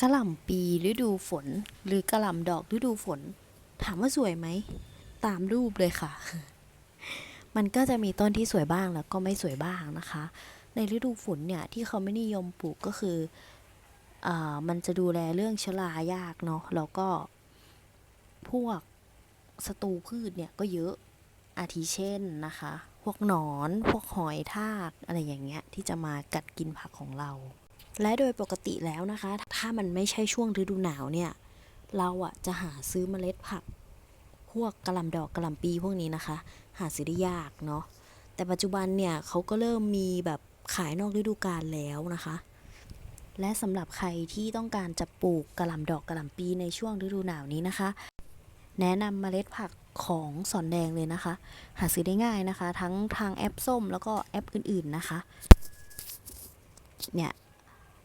กระหล่ำปีฤดูฝน หรือกระหล่ำดอกฤดูฝน ถามว่าสวยไหม ตามรูปเลยค่ะ มันก็จะมีต้นที่สวยบ้างแล้วก็ไม่สวยบ้างนะคะ ในฤดูฝนเนี่ยที่เขาไม่นิยมปลูกก็คืออมันจะดูแลเรื่องชรายากเนาะแล้วก็พวกศัตรูพืชเนี่ยก็เยอะอาทิเช่นนะคะ พวกหนอน พวกหอยทากอะไรอย่างเงี้ยที่จะมากัดกินผักของเรา และโดยปกติแล้วนะคะ ถ้ามันไม่ใช่ช่วงฤดูหนาวเนี่ย เราอะจะหาซื้อเมล็ดผัก พวกกระลำดอกกระลำปีพวกนี้นะคะ หาซื้อได้ยากเนาะ แต่ปัจจุบันเนี่ยเขาก็เริ่มมีแบบขายนอกฤดูกาลแล้วนะคะ และสำหรับใครที่ต้องการจะปลูกกระลำดอกกระลำปีในช่วงฤดูหนาวนี้นะคะ แนะนำเมล็ดผักของสอนแดงเลยนะคะ หาซื้อได้ง่ายนะคะ ทั้งทางแอปส้มแล้วก็แอปอื่นๆนะคะ เนี่ย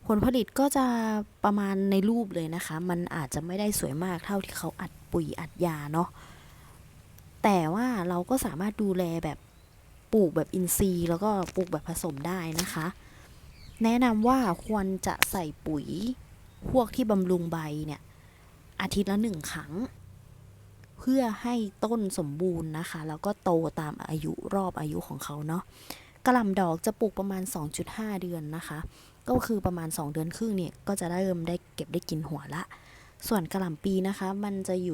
ผลผลิตก็จะประมาณในรูปเลยนะคะ มันอาจจะไม่ได้สวยมากเท่าที่เขาอัดปุ๋ยอัดยาเนาะแต่ว่าเราก็สามารถดูแลแบบปลูกแบบอินทรีย์แล้วก็ปลูกแบบผสมได้นะคะ แนะนำว่าควรจะใส่ปุ๋ยพวกที่บำรุงใบเนี่ย อาทิตย์ละหนึ่งครั้ง เพื่อให้ต้นสมบูรณ์นะคะ แล้วก็โตตามอายุรอบอายุของเขาเนาะกระหล่ำดอกจะปลูกประมาณ 2.5 เดือนนะคะ ก็คือประมาณ 2 เดือนครึ่งเนี่ยก็จะได้เริ่มได้เก็บได้กินหัวละ ส่วนกระหล่ำปีนะคะ มันจะอยู่